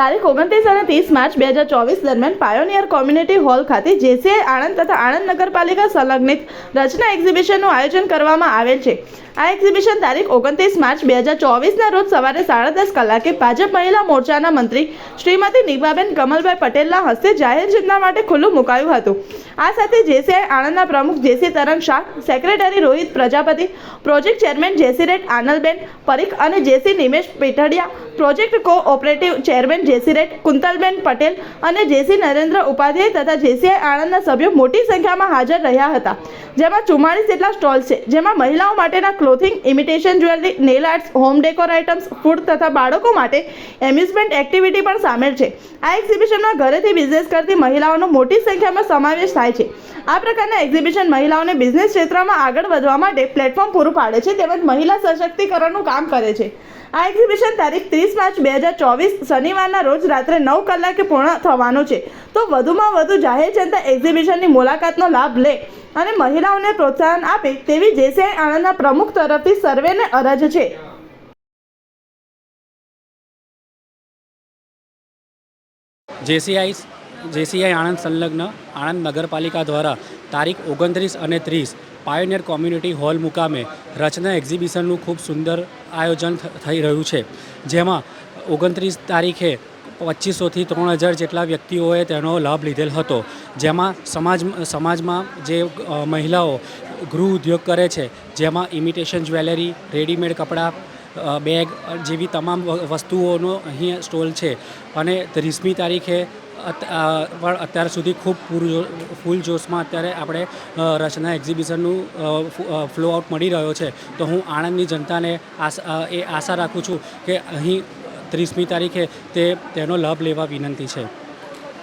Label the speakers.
Speaker 1: તારીખ ઓગણત્રીસ અને ત્રીસ માર્ચ બે હજાર ચોવીસ દરમિયાન પાયોનિયર કોમ્યુનિટી હોલ ખાતે જેસીઆઈ આણંદ તથા આણંદ નગરપાલિકા સંલગ્નિત રચના એક્ઝિબિશનનું આયોજન કરવામાં આવેલ છે. આ એક્ઝિબિશન તારીખ ઓગણત્રીસ માર્ચ બે હજાર ચોવીસના રોજ સવારે સાડા દસ કલાકે ભાજપ મહિલા મોરચાના મંત્રી શ્રીમતી નિભાબેન કમલભાઈ પટેલના હસ્તે જાહેર જનતા માટે ખુલ્લું મુકાયું હતું. આ સાથે જેસીઆઈ આણંદના પ્રમુખ JC Tarang Shah, secretary Rohit Prajapati, project chairman Jaycerette Aanalben Parikh અને JC Nimesh Pethadiya, project cooperative chairman Jaycerette Kuntalben Patel અને જેસી નરેન્દ્ર ઉપાધ્યાય તથા જેસીઆઈ આણંદના સભ્યો મોટી સંખ્યામાં હાજર રહ્યા હતા. જેમાં ચુમ્માળીસ જેટલા સ્ટોલ છે. જેમાં મહિલાઓ માટેના clothing imitation jewellery nail arts home decor items food તથા બાળકો માટે એમ્યુઝમેન્ટ એક્ટિવિટી પણ સામેલ છે. આ એક્ઝિબિશનમાં ઘરેથી બિઝનેસ કરતી મહિલાઓનો મોટી સંખ્યામાં સમાવેશ થાય છે. આ પ્રકારના એક્ઝિબિશન મહિલાઓને બિઝનેસ ક્ષેત્રમાં આગળ વધવા માટે પ્લેટફોર્મ પૂરું પાડે છે તેમજ મહિલા સશક્તિકરણનું કામ કરે છે. આ એક્ઝિબિશન તારીખ ત્રીસ માર્ચ બે હજાર ચોવીસ શનિવારના રોજ રાત્રે નવ કલાકે પૂર્ણ થવાનું છે. તો વધુમાં વધુ જાહેર જનતા એક્ઝિબિશનની મુલાકાતનો લાભ લે અને મહિલાઓને પ્રોત્સાહન આપે તેવી જેસીઆઈ આણંદના પ્રમુખ તરફથી સર્વેને અરજ છે.
Speaker 2: જેસીઆઈ જેસીઆઈ આણંદ સંલગ્ન આણંદ નગરપાલિકા દ્વારા તારીખ ઓગણત્રીસ અને ત્રીસ પાયોનિયર કોમ્યુનિટી હોલ મુકામે રચના એક્ઝિબિશનનું ખૂબ સુંદર આયોજન થઈ રહ્યું છે. જેમાં ઓગણત્રીસ તારીખે પચીસોથી ત્રણ હજાર જેટલા વ્યક્તિઓએ તેનો લાભ લીધેલ હતો. જેમાં સમાજ, સમાજમાં જે મહિલાઓ ગૃહ ઉદ્યોગ કરે છે, જેમાં ઇમિટેશન જ્વેલરી રેડીમેડ કપડાં બેગ જેવી તમામ વસ્તુઓનો અહીં સ્ટોલ છે. અને ત્રીસમી તારીખે પણ અત્યાર સુધી ખૂબ પૂરજો ફૂલ જોશમાં અત્યારે આપણે રચના એક્ઝિબિશનનું ફ્લો આઉટ મળી રહ્યો છે. તો હું આણંદની જનતાને આશા એ આશા રાખું છું કે અહીં ત્રીસમી તારીખે તે તેનો લાભ લેવા વિનંતી છે.